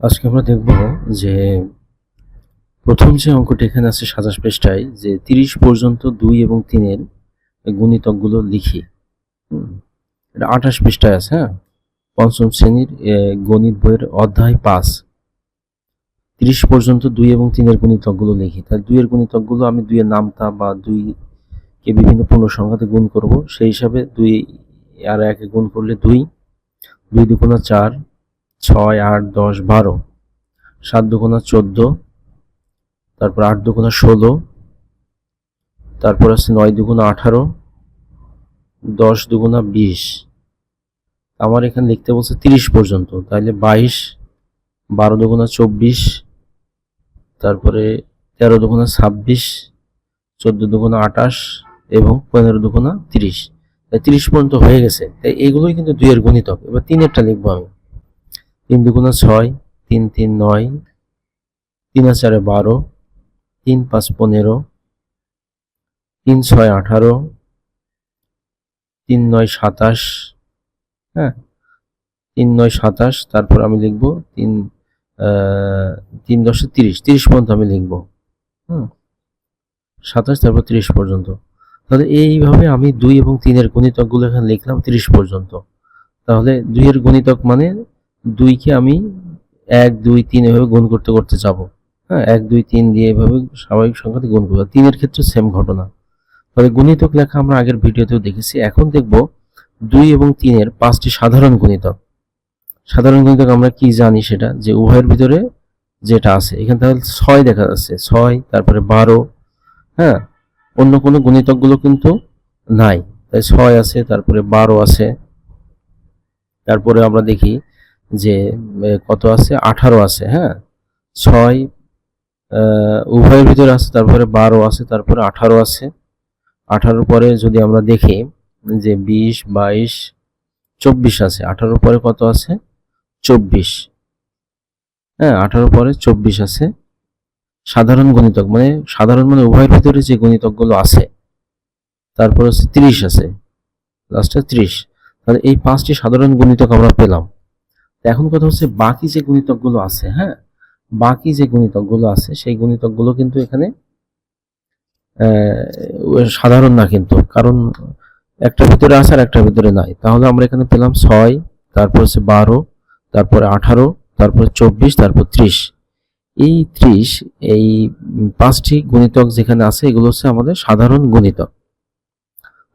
আজকে আমরা দেখব যে প্রথম যে অঙ্কটি এখানে আছে সাতাশ পৃষ্ঠায়, যে তিরিশ পর্যন্ত দুই এবং তিনের গুণিতকগুলো লিখি। এটা আঠাশ পৃষ্ঠায় আছে হ্যাঁ? পঞ্চম শ্রেণির গণিত বইয়ের অধ্যায় পাঁচ। তিরিশ পর্যন্ত দুই এবং তিনের গুণিতকগুলো লিখি। তাহলে দুইয়ের গুণিতকগুলো আমি দুইয়ের নামতা বা দুইকে বিভিন্ন পূর্ণ সংখ্যাতে গুণ করব। সেই হিসাবে দুই আর একে গুণ করলে দুই দুই দুগুণা চার ছয়, আট, দশ, বারো। সাত দুগুণা চোদ্দ, তারপর আট দুগুণা ষোলো, তারপর আছে নয় দুগুণা আঠারো, দশ দুগুণা বিশ। আমার এখানে লিখতে বলছে তিরিশ পর্যন্ত তাহলে বাইশ, বারো দুগুণা চব্বিশ, তারপরে তেরো দুগুণা ছাব্বিশ, চোদ্দ দুগুণা আঠাশ এবং পনেরো দুগুণা তিরিশ। তাই তিরিশ পর্যন্ত হয়ে গেছে। তাই এগুলোই কিন্তু দুইয়ের গণিতক। এবার তিনেরটা লিখব আমি। তিন দুগুণা ছয়, তিন তিন, নয়, তিন চারে বারো, তিন পাঁচ পনেরো, তিন ছয় আঠারো, তিন নয় সাতাশ হ্যাঁ তিন নয় সাতাশ, তারপর আমি লিখব তিন তিন দশে তিরিশ তিরিশ পর্যন্ত আমি লিখব, হুম, সাতাশ, তারপর তিরিশ পর্যন্ত। তাহলে এইভাবে আমি দুই এবং তিনের গণিতকগুলো এখানে লিখলাম তিরিশ পর্যন্ত। তাহলে দুইয়ের গণিতক মানে দুইকে আমি এক, দুই, তিন এভাবে গুণ করতে করতে যাব। হ্যাঁ এক, দুই, তিন দিয়ে এভাবে স্বাভাবিক সংখ্যাতে গুণ করব। তিনের ক্ষেত্রে সেম ঘটনা। তবে গুণিতক লেখা আমরা আগের ভিডিওতেও দেখেছি। এখন দেখব দুই এবং তিনের পাঁচটি সাধারণ গুণিতক। সাধারণ গুণিতক আমরা কি জানি সেটা? যে উভয়ের ভিতরে যেটা আছে। এখানে তাহলে ছয় দেখা যাচ্ছে। ছয়, তারপরে বারো। হ্যাঁ অন্য কোনো গুণিতকগুলো কিন্তু নাই। তাই ছয় আছে, তারপরে বারো আছে। তারপরে আমরা দেখি যে কত আছে? আঠারো আছে হ্যাঁ? ছয় উভয়ের ভিতরে আছে, তারপরে বারো আছে, তারপরে আঠারো আছে। আঠারোর পরে যদি আমরা দেখি যে বিশ, বাইশ, চব্বিশ আছে, আঠারোর পরে কত আছে? চব্বিশ। হ্যাঁ আঠারো পরে চব্বিশ আছে। সাধারণ গণিতক মানে সাধারণ মানে উভয়ের ভিতরে যে গণিতকগুলো আছে, তারপর হচ্ছে ত্রিশ আছে। লাস্টে ত্রিশ। তাহলে এই পাঁচটি সাধারণ গণিতক আমরা পেলাম। এখন কথা হচ্ছে বাকি যে গুণিতকগুলো আছে হ্যাঁ? বাকি যে গুণিতকগুলো আছে, সেই গুণিতকগুলো কিন্তু এখানে সাধারণ না কিন্তু, কারণ একটা ভিতরে আছে আর একটার ভিতরে নাই। তাহলে আমরা এখানে পেলাম ছয়, তারপর হচ্ছে বারো, তারপরে আঠারো, তারপর চব্বিশ, তারপর ত্রিশ। এই ত্রিশ, এই পাঁচটি গুণিতক যেখানে আছে, এগুলো হচ্ছে আমাদের সাধারণ গুণিতক।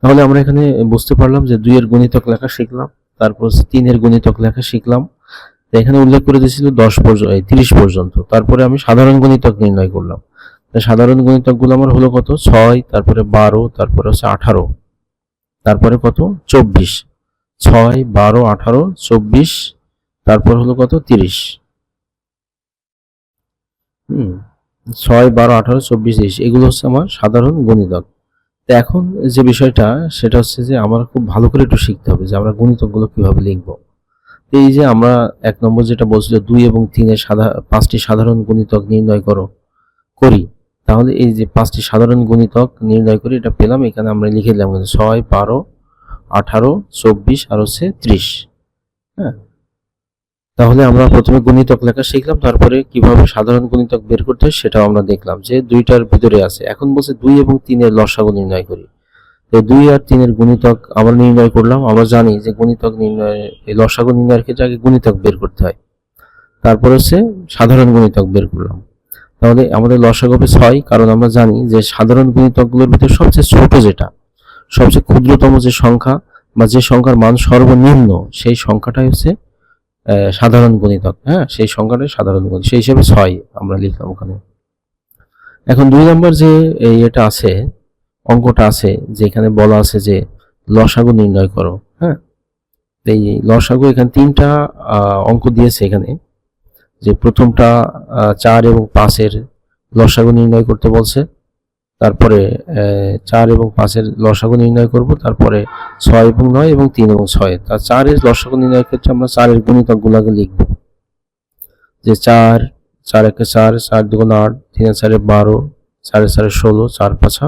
তাহলে আমরা এখানে বুঝতে পারলাম যে দুইয়ের গুণিতক লেখা শিখলাম, তারপর তিনের গুণিতক লেখা শিখলাম। এখানে উল্লেখ করে দিয়েছিল দশ পর্যন্ত তিরিশ পর্যন্ত। তারপরে আমি সাধারণ গুণিতক নির্ণয় করলাম। সাধারণ গণিতকগুলো আমার হলো কত? ছয়, তারপরে বারো, তারপরে হচ্ছে আঠারো। তারপরে কত? চব্বিশ। ছয়, বারো, আঠারো, চব্বিশ, তারপর হলো কত? তিরিশ। হুম, ছয়, বারো, আঠারো, চব্বিশ, তিরিশ, এগুলো হচ্ছে আমার সাধারণ গণিতক। তো এখন যে বিষয়টা, সেটা হচ্ছে যে আমার খুব ভালো করে একটু শিখতে হবে যে আমরা গণিতকগুলো কীভাবে লিখব। এই যে আমরা এক নম্বর যেটা বলছিল দুই এবং তিনের সাধা পাঁচটি সাধারণ গণিতক নির্ণয় করো, করি। তাহলে এই যে পাঁচটি সাধারণ গণিতক নির্ণয় করি এটা পেলাম, এখানে আমরা লিখে দিলাম ছয়, বারো, আঠারো, চব্বিশ আর হচ্ছে ত্রিশ। হ্যাঁ? তাহলে আমরা প্রথমে গণিতক লেখা শিখলাম, তারপরে কীভাবে সাধারণ গণিতক বের করতে হয় সেটাও আমরা দেখলাম যে দুইটার ভিতরে আছে। এখন বলছে দুই এবং তিনের লসাগু নির্ণয় করি। তো দুই আর তিনের গুণিতক আমরা নির্ণয় করলাম আমরা জানি যে গণিতক নির্ণয়, এই লসাগু নির্ণয়ের ক্ষেত্রে আগে গুণিতক বের করতে হয়। তারপর হচ্ছে সাধারণ গুণিতক বের করলাম। তাহলে আমাদের লসাগু ছয়, কারণ আমরা জানি যে সাধারণ গুণিতকগুলোর ভিতরে সবচেয়ে ছোট যেটা, সবচেয়ে ক্ষুদ্রতম যে সংখ্যা বা যে সংখ্যার মান সর্বনিম্ন, সেই সংখ্যাটাই হচ্ছে সাধারণ গণিতক হ্যাঁ? সেই সংখ্যাটাই সাধারণ গণিত সেই হিসেবে ছয় আমরা লিখলাম ওখানে। এখন দুই নম্বর যে এটা আছে অঙ্কটা আছে যে এখানে বলা আছে যে লসাগু নির্ণয় করো হ্যাঁ? এই লসাগু এখানে তিনটা অঙ্ক দিয়েছে এখানে। যে প্রথমটা চার এবং পাঁচের লসাগু নির্ণয় করতে বলছে, তারপরে চার এবং পাঁচের লসাগু নির্ণয় করব, তারপরে ছয় এবং নয় এবং তিন এবং ছয়। তার চারের লসাগু নির্ণয়ের ক্ষেত্রে আমরা চারের গুণিতকগুলোকে লিখব। যে চার চার একে চার চার দুগুণ আট, তিন চারে বারো চারে চারে ষোলো, চার পাঁচা।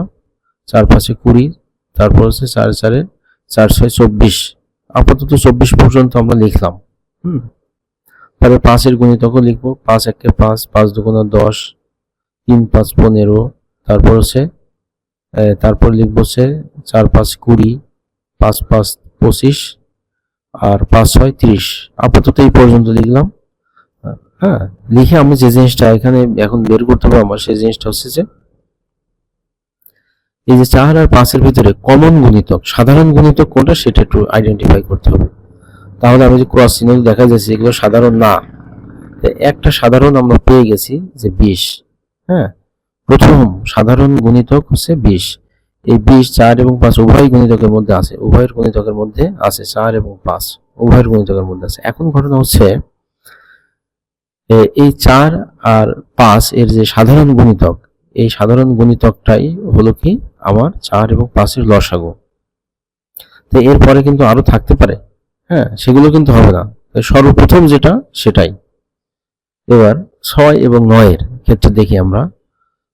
চার পাঁচে কুড়ি, তারপর হচ্ছে চার চারে চার ছয় চব্বিশ। আপাতত চব্বিশ পর্যন্ত আমরা লিখলাম, হুম। তারপরে পাঁচের গুণিতকও লিখব, পাঁচ একে পাঁচ পাঁচ দুগুণা দশ, তিন পাঁচ পনেরো, তারপর হচ্ছে তারপর লিখব হচ্ছে চার পাঁচ কুড়ি, পাঁচ পাঁচ পঁচিশ, আর পাঁচ ছয় ত্রিশ। আপাতত এই পর্যন্ত লিখলাম। হ্যাঁ লিখে আমি যে জিনিসটা এখানে এখন বের করতে হবে আমার সেই জিনিসটা হচ্ছে যে এই যে চার আর পাঁচের ভিতরে কমন গুণিতক, সাধারণ গুণিতক কোনটা সেটা একটু আইডেন্টিফাই করতে হবে। তাহলে আমি যে ক্রস চিহ্ন দেখা যাচ্ছে এগুলো সাধারণ না। একটা সাধারণ আমরা পেয়ে গেছি যে বিশ হ্যাঁ? প্রথম সাধারণ গুণিতক হচ্ছে বিশ। এই বিশ, চার এবং পাঁচ উভয় গুণিতকের মধ্যে আছে, উভয়ের গুণিতকের মধ্যে আছে চার এবং পাঁচ, উভয়ের গুণিতকের মধ্যে আছে। এখন ঘটনা হচ্ছে এই চার আর পাঁচ এর যে সাধারণ গুণিতক, এই সাধারণ গুণিতকটাই হলো কি? আমার চার এবং পাঁচের লসাগু। তো এরপরে কিন্তু আরও থাকতে পারে। হ্যাঁ সেগুলো কিন্তু হবে না। সর্বপ্রথম যেটা, সেটাই। এবার ছয় এবং নয়ের ক্ষেত্রে দেখি আমরা।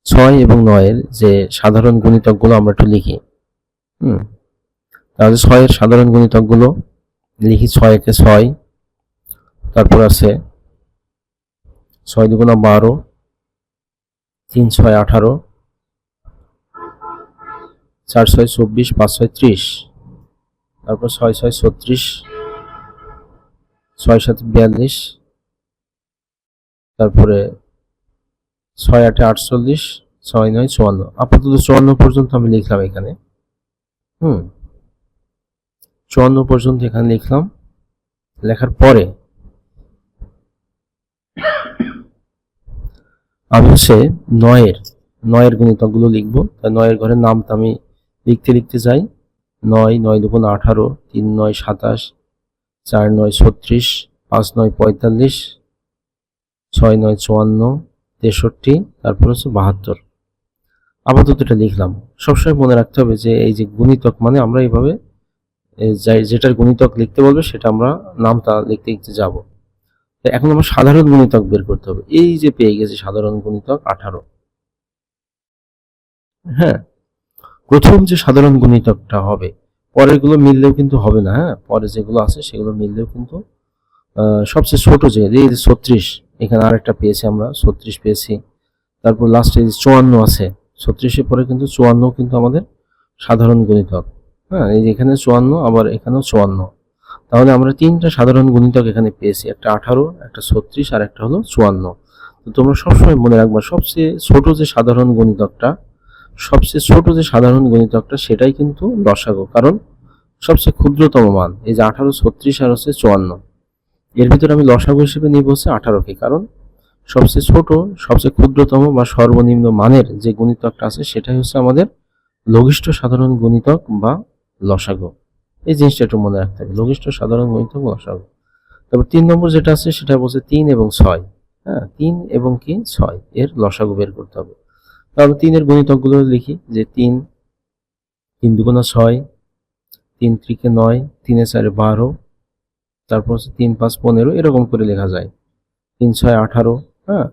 ছয় এবং নয়ের যে সাধারণ গুণিতকগুলো আমরা একটু লিখি। হুম, তাহলে ছয়ের সাধারণ গুণিতকগুলো লিখি ছয় একে ছয়। তারপর আছে ছয় দুগুণা বারো, তিন ছয় আঠারো চার ছয় চব্বিশ পাঁচ ছয় ত্রিশ, তারপর ছয় ছয় ছত্রিশ ছয় সাত বিয়াল্লিশ, তারপরে ছয় আটে আটচল্লিশ, ছয় নয় চুয়ান্ন। আপাতত চুয়ান্ন পর্যন্ত আমি লিখলাম এখানে। হুম। চুয়ান্ন পর্যন্ত এখানে লিখলাম। লেখার পরে আমি হচ্ছে নয়ের নয়ের গুণিতকগুলো লিখব। তা নয়ের ঘরের নামটা আমি লিখতে লিখতে যাই। নয় নয় দুগুণ আঠারো, তিন, নয়, সাতাশ, চার, নয়, ছত্রিশ, পাঁচ, নয়, পঁয়তাল্লিশ, ছয়, নয়, চুয়ান্ন, তেষট্টি, তারপর হচ্ছে বাহাত্তর। আপাতত এটা লিখলাম। সবসময় মনে রাখতে হবে যে এই যে গুণিতক মানে আমরা এইভাবে যাই- যেটার গুণিতক লিখতে বলবে সেটা আমরা নামটা লিখতে লিখতে যাব। তো এখন আমরা সাধারণ গুণিতক বের করতে হবে। এই যে পেয়ে গেছি সাধারণ গুণিতক আঠারো। হ্যাঁ প্রথম যে সাধারণ গুণিতকটা হবে, পরেরগুলো মিললেও কিন্তু হবে না হ্যাঁ? পরে যেগুলো আছে সেগুলো মিললেও কিন্তু সবচেয়ে ছোট যে, এই যে ছত্রিশ, এখানে আরেকটা পেয়েছি আমরা, ছত্রিশ পেয়েছি। তারপর লাস্টে যে চুয়ান্ন আছে ছত্রিশের পরে কিন্তু চুয়ান্ন কিন্তু আমাদের সাধারণ গুণিতক হ্যাঁ? এই যে এখানে চুয়ান্ন, আবার এখানেও চুয়ান্ন। তাহলে আমরা তিনটা সাধারণ গুণিতক এখানে পেয়েছি, একটা আঠারো, একটা ছত্রিশ, আর একটা হলো চুয়ান্ন। তো তোমরা সবসময় মনে রাখবা, সবচেয়ে ছোট যে সাধারণ গুণিতকটা সবচেয়ে ছোট যে সাধারণ গুণিতকটা সেটাই কিন্তু লসাগু কারণ সবচেয়ে ক্ষুদ্রতম মান, এই যে আঠারো ছত্রিশ আর হচ্ছে চুয়ান্ন। এর ভিতরে আমি লসাগু হিসেবে নিব হচ্ছে আঠারোকে। কারণ সবচেয়ে ছোট, সবচেয়ে ক্ষুদ্রতম বা সর্বনিম্ন মানের যে গুণিতকটা আছে, সেটাই হচ্ছে আমাদের লঘিষ্ঠ সাধারণ গুণিতক বা লসাগু এই জিনিসটা একটু মনে রাখতে হবে, লঘিষ্ঠ সাধারণ গুণিতক লসাগু তারপর তিন নম্বর যেটা আছে, সেটা বলছে তিন এবং ছয়। হ্যাঁ তিন এবং কি ছয়, এর লসাগু বের করতে হবে। তাহলে তিনের গুণিতকগুলো লিখি, যে তিন তিন দুগুণা ছয়, তিন ত্রিকে নয়, তিনে চারে বারো, তারপর হচ্ছে তিন পাঁচ পনেরো, এরকম করে লেখা যায়। তিন ছয় আঠারো হ্যাঁ?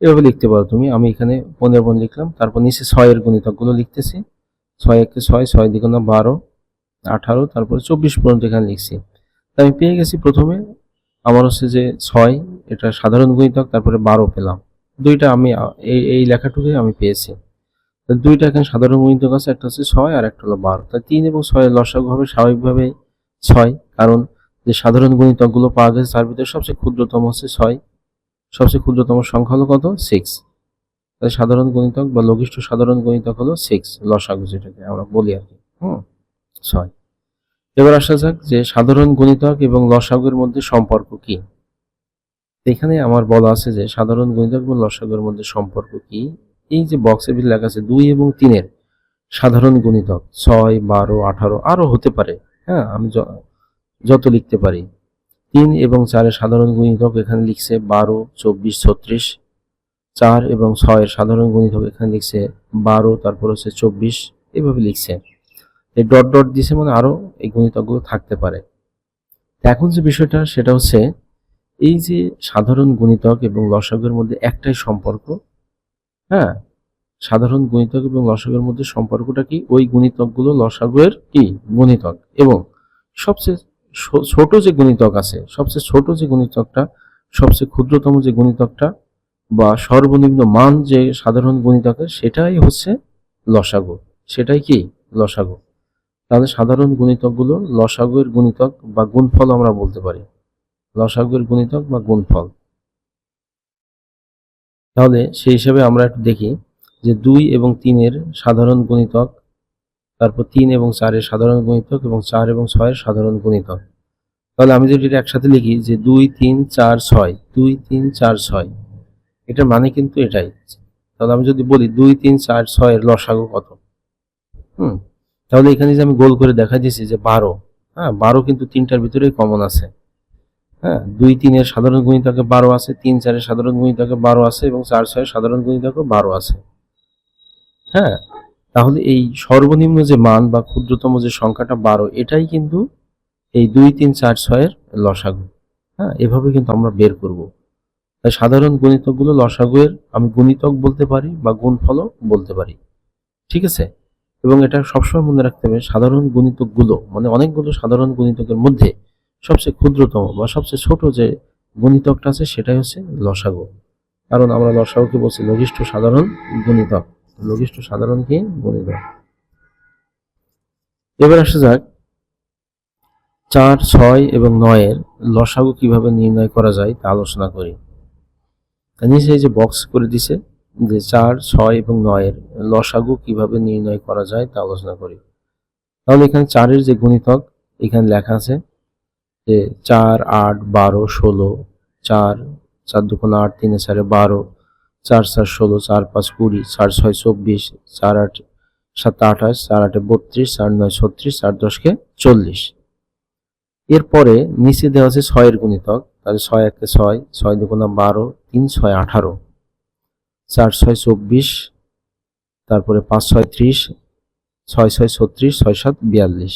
এভাবে লিখতে পারো তুমি। আমি এখানে পনেরো পন লিখলাম, তারপর নিচে ছয়ের গুণিতকগুলো লিখতেছি। ছয় একে ছয় ছয় দ্বিগুণা বারো, আঠারো, তারপর চব্বিশ পর্যন্ত এখানে লিখছি। তা আমি পেয়ে গেছি প্রথমে, আমার হচ্ছে যে ছয়, এটা সাধারণ গুণিতক, তারপরে বারো পেলাম। দুইটা আমি, এই এই লেখাটুকুই আমি পেয়েছি। দুইটা এখানে সাধারণ গুণিতক আছে, একটা হচ্ছে ছয় আর একটা হলো বারো। তাই তিন এবং ছয়ের লসাগু হবে স্বাভাবিকভাবে ছয়, কারণ যে সাধারণ গুণিতকগুলো পাওয়া গেছে, তার ভিতরে সবচেয়ে ক্ষুদ্রতম হচ্ছে ছয়, সবচেয়ে ক্ষুদ্রতম সংখ্যা হলো কত? সিক্স তাই সাধারণ গুণিতক বা লঘিষ্ঠ সাধারণ গুণিতক হলো সিক্স লসাগু যেটাকে আমরা বলি আর কি, হুম, ছয়। এবার আসা যাক যে সাধারণ গুণিতক এবং লসাগুর মধ্যে সম্পর্ক কি। এখানে আমার বলা আছে যে সাধারণ গুণিতক এবং লসাগুর মধ্যে সম্পর্ক কি? এই যে বক্সের ভিতরে লেখা আছে দুই এবং তিনের সাধারণ গুণিতক, ছয়, বারো, আঠারো আরও হতে পারে। হ্যাঁ আমি যত লিখতে পারি। তিন এবং চারের সাধারণ গুণিতক এখানে লিখছে বারো, চব্বিশ, ছত্রিশ। চার এবং ছয়ের সাধারণ গুণিতক এখানে লিখছে বারো, তারপর হচ্ছে চব্বিশ। এভাবে লিখছে। এই ডট ডট দিছে মানে আরও এই গুণিতকগুলো থাকতে পারে। এখন যে বিষয়টা, সেটা হচ্ছে এই যে সাধারণ গুণিতক এবং লসাগুর মধ্যে একটাই সম্পর্ক হ্যাঁ? সাধারণ গুণিতক এবং লসাগুর মধ্যে সম্পর্কটা কি? ওই গুণিতকগুলো লসাগুয়ের কি? গুণিতক। এবং সবচেয়ে ছোট যে গুণিতক আছে, সবচেয়ে ছোট যে গুণিতকটা, সবচেয়ে ক্ষুদ্রতম যে গুণিতকটা বা সর্বনিম্ন মান যে সাধারণ গুণিতকের, সেটাই হচ্ছে লসাগু। সেটাই কি? লসাগু। তাহলে সাধারণ গুণিতকগুলো লসাগুয়ের গুণিতক বা গুণফল আমরা বলতে পারি। লসাগুয়ের গুণিতক বা গুণফল। তাহলে সেই হিসাবে আমরা একটু দেখি যে দুই এবং তিনের সাধারণ গুণিতক, তারপর তিন এবং চারের সাধারণ গুণিতক এবং চার এবং ছয়ের সাধারণ গুণিতক। তাহলে আমি যদি এটা একসাথে লিখি যে দুই, তিন, চার, ছয়, দুই, তিন, চার, ছয়, এটার মানে কিন্তু এটাই। তাহলে আমি যদি বলি দুই, তিন, চার, ছয়ের লসাগু কত? হুম, তাহলে এখানে যে আমি গোল করে দেখা দিয়েছি যে বারো হ্যাঁ বারো কিন্তু তিনটার ভিতরেই কমন আছে। হ্যাঁ দুই তিনের সাধারণ গুণিতকে বারো আছে, তিন চারের সাধারণ গুণিতকে বারো আছে এবং চার ছয়ের সাধারণ গুণিতকে বারো আছে। হ্যাঁ তাহলে এই সর্বনিম্ন যে মান বা ক্ষুদ্রতম যে সংখ্যাটা বারো, এটাই কিন্তু এই দুই, তিন, চার, ছয়ের লসাগু। হ্যাঁ এভাবে কিন্তু আমরা বের করব। তাই সাধারণ গুণিতকগুলো লসাগুয়ের আমি গুণিতক বলতে পারি বা গুণফলও বলতে পারি। ঠিক আছে? এবং এটা সবসময় মনে রাখতে হবে, সাধারণ গুণিতকগুলো মানে অনেকগুলো সাধারণ গুণিতকের মধ্যে সবচেয়ে ক্ষুদ্রতম বা সবচেয়ে ছোট যে গুণিতকটা আছে, সেটাই হচ্ছে লসাগু। কারণ আমরা লসাগুকে বলছি লঘিষ্ঠ সাধারণ গণিতক। লঘিষ্ঠ সাধারণ কি? গুণিতক। এবার আসা যাক, চার, ছয় এবং নয়ের লসাগু কীভাবে নির্ণয় করা যায় তা আলোচনা করি। এই যে বক্স করে দিছে যে চার, ছয় এবং নয়ের লসাগু কীভাবে নির্ণয় করা যায় তা আলোচনা করি। তাহলে এখানে চারের যে গুণিতক, এখানে লেখা আছে যে চার আট বারো ষোলো, চার চার দুগুণ আট, তিনে চারে বারো, চার চার ষোলো, চার পাঁচ কুড়ি, চার ছয় চব্বিশ, চার আট, সাত আঠাশ, চার আটে বত্রিশ, চার নয় ছত্রিশ, চার দশকে চল্লিশ। এরপরে নিচে দেওয়া আছে ছয়ের গুণিতক, তাহলে ছয় একে ছয় ছয় দুগুণা বারো, তিন ছয় আঠারো। চার ছয় চব্বিশ, তারপরে পাঁচ ছয় ত্রিশ, ছয় ছয় ছত্রিশ, ছয় সাত বিয়াল্লিশ।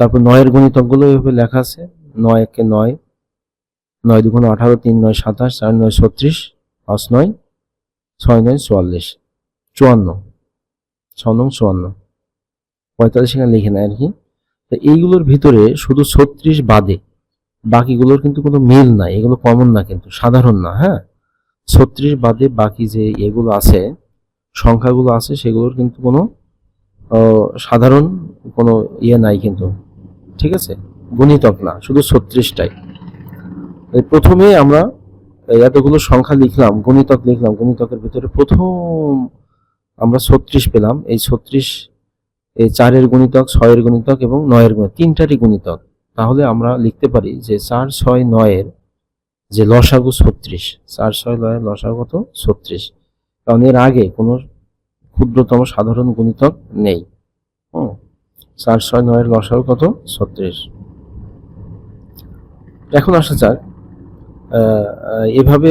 তারপর নয়ের গুণিতকগুলো এভাবে লেখা আছে। নয় একে নয় নয় দুগুণ আঠারো, তিন নয় সাতাশ, চার নয় ছত্রিশ, পাঁচ নয়, ছয় নয় চুয়াল্লিশ, চুয়ান্ন ছ নং চুয়ান্ন। পঁয়তাল্লিশ এখানে লিখে নেয় আর কি। তো এইগুলোর ভিতরে শুধু ছত্রিশ বাদে বাকিগুলোর কিন্তু কোনো মিল নাই, এগুলো কমন না কিন্তু, সাধারণ না হ্যাঁ? ছত্রিশ বাদে বাকি যে এগুলো আছে, সংখ্যাগুলো আছে, সেগুলোর কিন্তু কোনো সাধারণ কোনো ইয়ে নাই কিন্তু। ঠিক আছে? গুণিতক না, শুধু ছত্রিশটাই। প্রথমে আমরা এতগুলো সংখ্যা লিখলাম, গুণিতক লিখলাম, গুণিতকের ভিতরে প্রথম আমরা ছত্রিশ পেলাম। এই ছত্রিশ এই চারের গুণিতক, ছয়ের গুণিতক এবং নয়ের গুণিতক, তিনটারই গুণিতক। তাহলে আমরা লিখতে পারি যে চার, ছয়, নয়ের যে লসাগু ছত্রিশ, চার, ছয়, নয়ের লসাগু কত? ছত্রিশ। কারণ এর আগে কোনো ক্ষুদ্রতম সাধারণ গুণিতক নেই। হুম। চার ছয় নয়ের লসাগু কত? ছত্রিশ। এখন আসা যাক এভাবে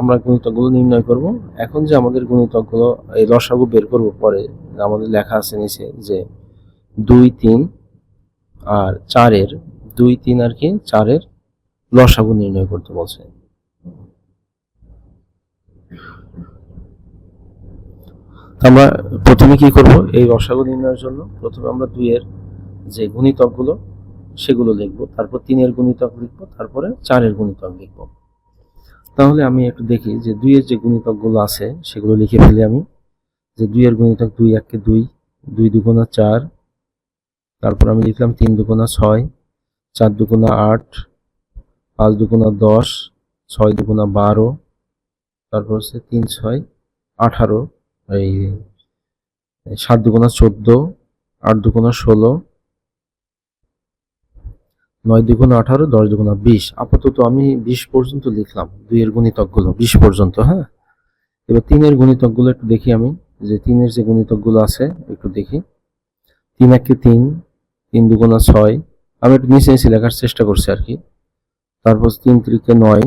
আমরা গুণিতকগুলো নির্ণয় করব। এখন যে আমাদের গুণিতকগুলো, এই লসাগু বের করব পরে, আমাদের লেখা আছে নিচে যে দুই তিন আর চারের, দুই তিন আর কি, চারের লসাগু নির্ণয় করতে বলছে। আমরা প্রথমে কি করব? এই লসাগু নির্ণয়ের জন্য প্রথমে আমরা দুইয়ের যে গুণিতকগুলো, সেগুলো লিখব। তারপর তিনের গুণিতক লিখব, তারপরে চারের গুণিতক লিখব। তাহলে আমি একটু দেখি যে দুইয়ের যে গুণিতকগুলো আছে, সেগুলো লিখে ফেলি আমি। যে দুইয়ের গুণিতক দুই এককে দুই দুই দুগুণা চার, তারপর আমি লিখলাম তিন দুগুণা ছয়, চার দুগুণা আট, পাঁচ দুগুণা দশ, ছয় দুগুণা বারো, তারপর হচ্ছে তিন, ছয়, আঠারো এই সাত দুগুণা চোদ্দ, আট দুগুণা ষোলো, নয় দুগুণ আঠারো, দশ দুগুণ বিশ। আপাতত আমি বিশ পর্যন্ত লিখলাম, দুইয়ের গুণিতকগুলো, বিশ পর্যন্ত হ্যাঁ? এবার তিনের গুণিতকগুলো একটু দেখি আমি, যে তিনের যে গুণিতকগুলো আছে, একটু দেখি। তিন একে তিন তিন দুগুণা ছয়, আমি একটু নিচে নিচে লেখার চেষ্টা করছি আর কি। তারপর তিন ত্রিকে নয়,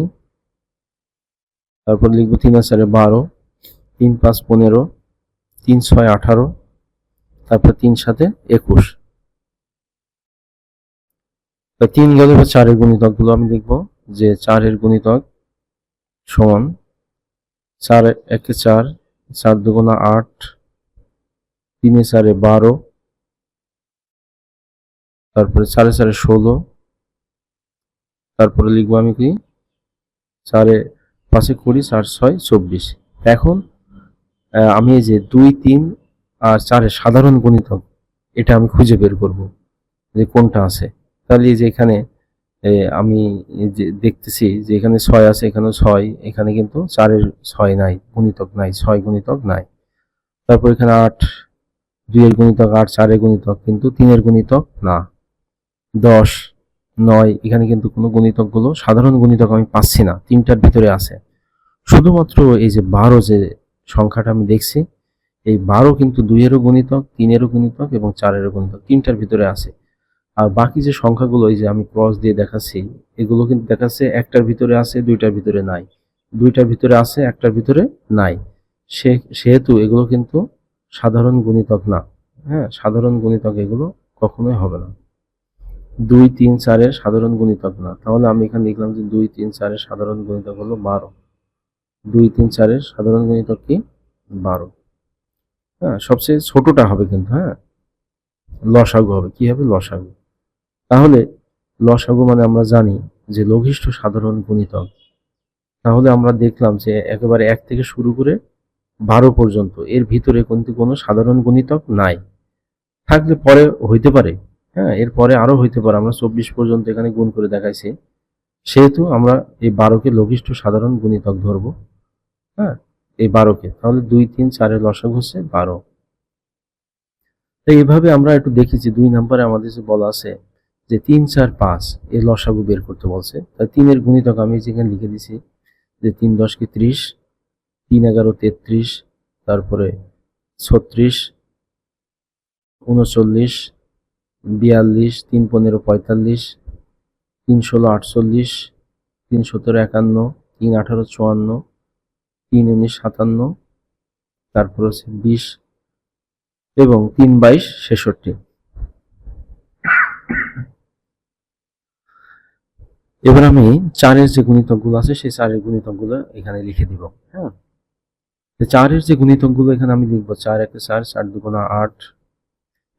তারপর লিখব তিন চারে বারো, তিন পাঁচ পনেরো তিন ছয় আঠারো, তারপর তিন সাথে একুশ। তিন গেলে এবার চারের গুণিতকগুলো আমি লিখব যে চারের গুণিতক সমান চার একে চার চার দুগুণা আট, তিনে চারে বারো, তারপরে চারে চারে ষোলো, তারপরে লিখব আমি কি? চারে পাঁচে কুড়ি, চার ছয়, চব্বিশ। এখন আমি এই যে দুই, তিন আর চারের সাধারণ গণিতক এটা আমি খুঁজে বের করব যে কোনটা আছে। তাহলে এই যে এখানে আমি যে দেখতেছি যে এখানে ছয় আছে, এখানেও ছয়, এখানে কিন্তু চারের ছয় নাই, গুণিতক নাই, ছয় গুণিতক নাই। তারপর এখানে আট, দুইয়ের গুণিতক আট, চারের গুণিতক কিন্তু তিনের গুণিতক না। দশ, নয়, এখানে কিন্তু কোনো গুণিতকগুলো, সাধারণ গুণিতক আমি পাচ্ছি না, তিনটার ভিতরে আছে। শুধুমাত্র এই যে বারো যে সংখ্যাটা আমি দেখছি, এই বারো কিন্তু দুইয়েরও গুণিতক, তিনেরও গুণিতক এবং চারেরও গুণিতক, তিনটার ভিতরে আছে। আর বাকি যে সংখ্যাগুলো, এই যে আমি ক্রস দিয়ে দেখাচ্ছি, এগুলো কিন্তু দেখাচ্ছে একটার ভিতরে আছে, দুইটার ভিতরে নাই। দুইটার ভিতরে আছে, একটার ভিতরে নাই। সে, সেহেতু এগুলো কিন্তু সাধারণ গুণিতক না। হ্যাঁ সাধারণ গুণিতক এগুলো কখনোই হবে না। দুই, তিন, চারের সাধারণ গুণিতক না। তাহলে আমি এখানে লিখলাম যে দুই, তিন, চারের সাধারণ গুণিতক হলো বারো। দুই তিন চারের সাধারণ গুণিতক কি বারো। হ্যাঁ সবচেয়ে ছোটটা হবে কিন্তু হ্যাঁ? লসাগু হবে। কি হবে? লসাগু। তাহলে লসাগু মানে আমরা জানি যে লঘিষ্ঠ সাধারণ গুণিতক। তাহলে আমরা দেখলাম যে একেবারে এক থেকে শুরু করে বারো পর্যন্ত এর ভিতরে কিন্তু কোনো সাধারণ গুণিতক নাই। থাকলে পরে হইতে পারে হ্যাঁ? এরপরে আরও হইতে পারে। আমরা চব্বিশ পর্যন্ত এখানে গুণ করে দেখাইছি। সেহেতু আমরা এই বারোকে লঘিষ্ঠ সাধারণ গুণিতক ধরবো। হ্যাঁ এই বারোকে তাহলে দুই, তিন, চারের লসাগু হচ্ছে বারো। তো এইভাবে আমরা একটু দেখেছি, দুই নম্বরে আমাদের যে বলা আছে যে তিন, চার, পাঁচ এর লসাগু বের করতে বলছে। তাই তিনের গুণিতক আমি যেখানে লিখে দিছি যে তিন দশকে ত্রিশ, তিন এগারো তেত্রিশ, তারপরে ছত্রিশ, উনচল্লিশ, বিয়াল্লিশ, তিন পনেরো পঁয়তাল্লিশ, তিন ষোলো আটচল্লিশ, তিন সতেরো একান্ন, তিন আঠারো চুয়ান্ন তিন উনিশ সাতান্ন, তারপর হচ্ছে বিশ এবং তিন বাইশ ছেষট্টি। এবার আমি চারের যে গুণিতকগুলো আছে, সেই চারের গুণিতকগুলো এখানে লিখে দিব হ্যাঁ? চারের যে গুণিতকগুলো এখানে আমি লিখব, চার একে চার চার দুগুণা আট।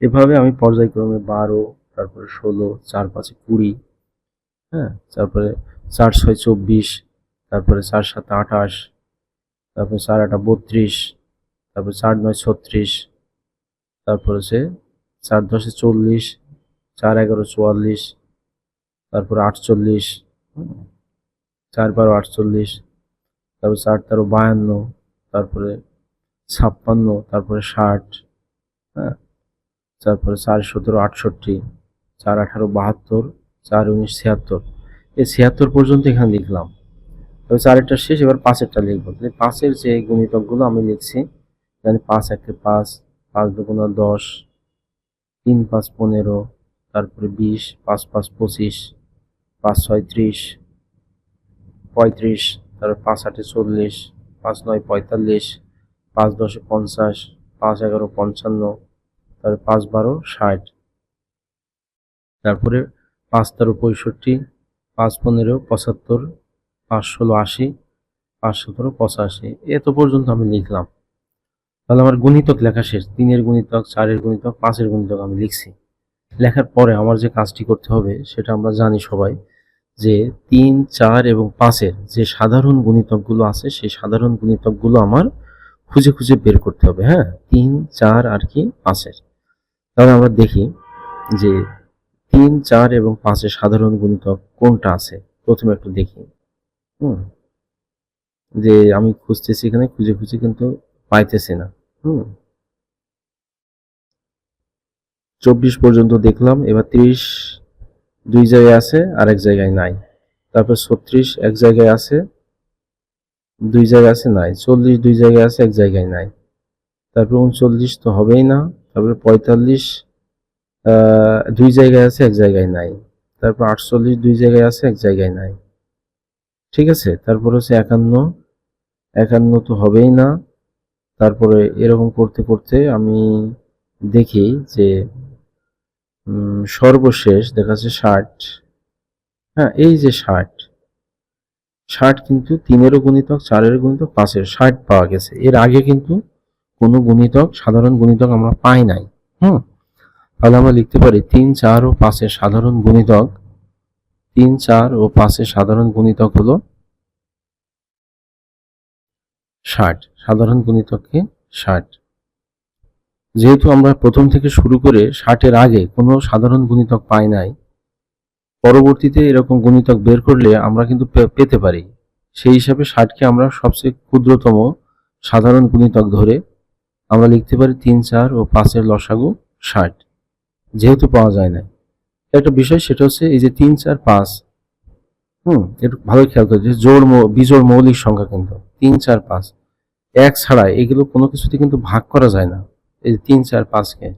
এভাবে আমি পর্যায়ক্রমে বারো, তারপরে ষোলো, চার পাঁচে কুড়ি হ্যাঁ? তারপরে চার ছয় চব্বিশ, তারপরে চার সাত আঠাশ তারপরে চার আটা বত্রিশ, তারপরে চার নয় ছত্রিশ, তারপরে হচ্ছে চার দশে চল্লিশ, চার এগারো চুয়াল্লিশ, তারপরে আটচল্লিশ, চার বারো আটচল্লিশ, তারপরে চার তেরো বায়ান্ন, তারপরে ছাপ্পান্ন, তারপরে ষাট হ্যাঁ তারপরে চার সতেরো আটষট্টি, চার আঠারো বাহাত্তর, চার উনিশ ছিয়াত্তর। এই ছিয়াত্তর পর্যন্ত এখানে লিখলাম। তবে চারেরটা শেষ, এবার পাঁচেরটা লিখব। তাহলে পাঁচের যে গুণিতকগুলো আমি লিখছি, এখানে পাঁচ, একে পাঁচ পাঁচ দুগুণা দশ, তিন, পাঁচ পনেরো, তারপরে বিশ, পাঁচ পাঁচ পঁচিশ, পাঁচ ছয় ত্রিশ, পঁয়ত্রিশ, তারপর পাঁচ আটে চল্লিশ, পাঁচ নয় পঁয়তাল্লিশ, পাঁচ দশে পঞ্চাশ, পাঁচ এগারো পঞ্চান্ন, তারপরে পাঁচ বারো ষাট। তারপরে পাঁচ তেরো পঁয়ষট্টি, পাঁচ পনেরো পঁচাত্তর পাঁচ ষোলো আশি পাঁচ সতেরো, পঁচাশি এত পর্যন্ত আমি লিখলাম। তাহলে আমার গুণিতক লেখা শেষ। তিনের গুণিতক, চারের গুণিতক, পাঁচের গুণিতক আমি লিখছি। লেখার পরে আমার যে কাজটি করতে হবে, সেটা আমরা জানি সবাই যে তিন, চার এবং পাঁচের যে সাধারণ গুণিতকগুলো আছে, সেই সাধারণ গুণিতকগুলো আমার খুঁজে খুঁজে বের করতে হবে হ্যাঁ? তিন, চার আর কি পাঁচের। তাহলে আমরা দেখি যে তিন, চার এবং পাঁচের সাধারণ গুণিতক কোনটা আছে? প্রথমে একটু দেখি। হুম। যে আমি খুঁজতেছি এখানে, খুঁজে খুঁজে কিন্তু পাইতেছি না। হুম। চব্বিশ পর্যন্ত দেখলাম, এবার তিরিশ দুই জায়গায় আছে আর এক জায়গায় নাই। তারপর ছত্রিশ এক জায়গায় আছে, দুই জায়গায় আছে নাই। চল্লিশ দুই জায়গায় আছে, এক জায়গায় নাই। তারপর উনচল্লিশ তো হবেই না। তারপরে পঁয়তাল্লিশ দুই জায়গায় আছে, এক জায়গায় নাই। তারপর আটচল্লিশ দুই জায়গায় আছে, এক জায়গায় নাই। ঠিক আছে? তারপর হচ্ছে একান্ন। একান্ন তো হবেই না। তারপরে এরকম করতে করতে আমি দেখি যে সর্বশেষ দেখা যাচ্ছে ষাট। হ্যাঁ এই যে ষাট। ষাট কিন্তু তিনেরও গুণিতক চারের গুণিতক, পাঁচের। ষাট পাওয়া গেছে। এর আগে কিন্তু কোনো গুণিতক, সাধারণ গুণিতক আমরা পাই নাই। হুম? তাহলে আমরা লিখতে পারি তিন, চার ও পাঁচের সাধারণ গুণিতক তিন, চার ও পাঁচের সাধারণ গুণিতক হলো ষাট। সাধারণ গুণিতককে ষাট। যেহেতু আমরা প্রথম থেকে শুরু করে ষাটের আগে কোনো সাধারণ গুণিতক পাই নাই, পরবর্তীতে এরকম গুণিতক বের করলে আমরা কিন্তু পেতে পারি। সেই হিসাবে ষাটকে আমরা সবচেয়ে ক্ষুদ্রতম সাধারণ গুণিতক ধরে আমরা লিখতে পারি তিন, চার ও পাঁচের লসাগু ষাট। যেহেতু পাওয়া যায় না একটা বিষয় সেটা হচ্ছে এই যে তিন, চার, পাঁচ, হুম একটু ভালো খেয়াল করছে জোড় মৌ- বিজোড় মৌলিক সংখ্যা কিন্তু, তিন, চার, পাঁচ, এক ছাড়া এগুলো কোনো কিছুতে কিন্তু ভাগ করা যায় না, এই যে তিন, চার, পাঁচকে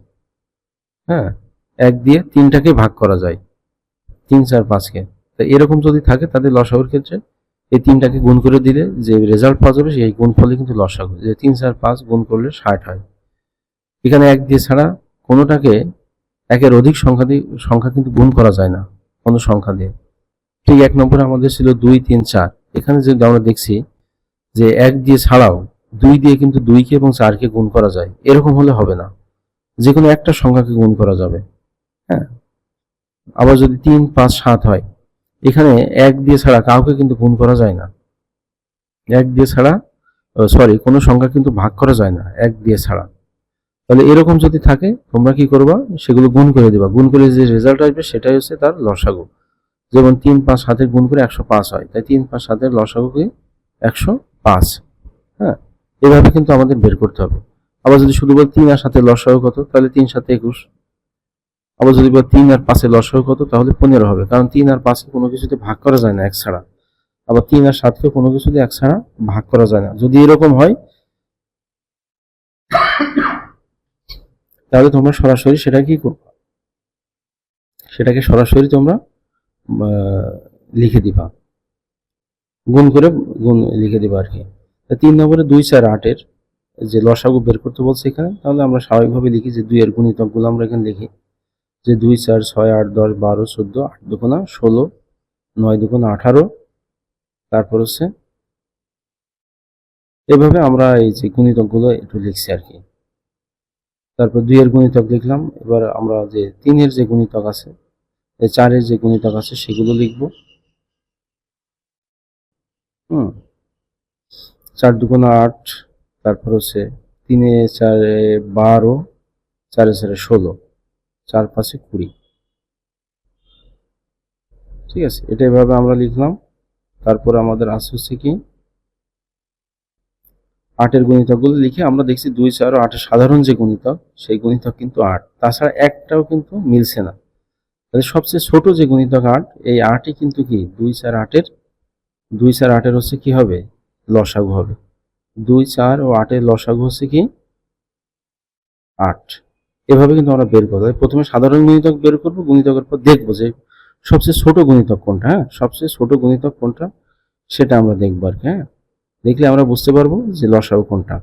হ্যাঁ এক দিয়ে তিনটাকে ভাগ করা যায়, তিন, চার, পাঁচকে, তো এরকম যদি থাকে তাদের লসাগুর ক্ষেত্রে এই তিনটাকে গুণ করে দিলে যে রেজাল্ট পাওয়া যাবে সেই গুণ ফলে কিন্তু লসাগু, যে তিন, চার, পাঁচ গুণ করলে ষাট হয়, এখানে এক দিয়ে ছাড়া কোনোটাকে একের অধিক সংখ্যা দিয়ে, সংখ্যা কিন্তু গুণ করা যায় না কোনো সংখ্যা দিয়ে। ঠিক এক নম্বরে আমাদের ছিল দুই, তিন, চার। এখানে যদি আমরা দেখছি যে এক দিয়ে ছাড়াও দুই দিয়ে কিন্তু দুইকে এবং চারকে গুণ করা যায়। এরকম হলে হবে না। যে কোনো একটা সংখ্যাকে গুণ করা যাবে। হ্যাঁ? আবার যদি তিন, পাঁচ, সাত হয়, এখানে এক দিয়ে ছাড়া কাউকে কিন্তু গুণ করা যায় না। এক দিয়ে ছাড়া সরি, কোনো সংখ্যা কিন্তু ভাগ করা যায় না, এক দিয়ে ছাড়া। তাহলে এরকম যদি থাকে, তোমরা কি করবা? সেগুলো গুণ করে দিবা। গুণ করে যে রেজাল্ট আসবে, সেটাই হচ্ছে তার লসাগু। যেমন তিন পাঁচ সাথে গুণ করে একশো পাঁচ হয়। তাই তিন পাঁচ সাতের লসাগু কি? একশো পাঁচ। হ্যাঁ? এভাবে কিন্তু আমাদের বের করতে হবে। আবার যদি শুধু বল তিন আর সাথে লসাগু কত? তাহলে তিন সাথে একুশ। আবার যদি বল তিন আর পাঁচে লসাগু কত? তাহলে পনেরো হবে। কারণ তিন আর পাঁচকে কোনো কিছুতে ভাগ করা যায় না এক ছাড়া। আবার তিন আর সাতকে কোনো কিছুতে এক ছাড়া ভাগ করা যায় না। যদি এরকম হয় তাহলে তোমরা সরাসরি সেটা কি করবে? সেটাকে সরাসরি তোমরা লিখে দিবা। গুণ করে গুণ লিখে দিবা আর কি তিন নম্বরে দুই চার আটের যে লসাগু বের করতে বলছে এখানে, তাহলে আমরা স্বাভাবিকভাবে লিখি যে দুইয়ের গুণিতকগুলো আমরা এখানে লিখি। যে দুই চার ছয় আট দশ বারো চোদ্দ আট দুকোনা ষোলো, নয় দুকোনা আঠারো, তারপর হচ্ছে, এভাবে আমরা এই যে গুণিতকগুলো একটু লিখছি আর কি তারপর দুইয়ের গুণিতক লিখলাম। এবার আমরা যে তিনের যে গুণিতক আছে চারের যে গুণিতক আছে, সেগুলো লিখব। হুম। চার দুগুণা আট, তারপর হচ্ছে তিনে চারে বারো, চারে চারে ষোলো, চার পাঁচে কুড়ি। ঠিক আছে? এটা এভাবে আমরা লিখলাম। তারপর আমাদের হচ্ছে কি? আটের গুণিতকগুলো লিখে আমরা দেখছি দুই চার ও আটের সাধারণ যে গুণিতক, সেই গুণিতক কিন্তু আট। তাছাড়া একটাও কিন্তু মিলছে না। তাহলে সবচেয়ে ছোট যে গুণিতক আট, এই আটই কিন্তু কি? দুই চার আটের, দুই চার আটের হচ্ছে কি হবে? লসাগু হবে। দুই চার ও আটের লসাগু হচ্ছে কি? আট। এভাবে কিন্তু আমরা বের করব। প্রথমে সাধারণ গুণিতক বের করব, গুণিতকের পর দেখব যে সবচেয়ে ছোট গুণিতক কোনটা হ্যাঁ? সবচেয়ে ছোট গুণিতক কোনটা, সেটা আমরা দেখব আর কি হ্যাঁ? দেখলে আমরা বুঝতে পারব যে লসাগু কোনটা।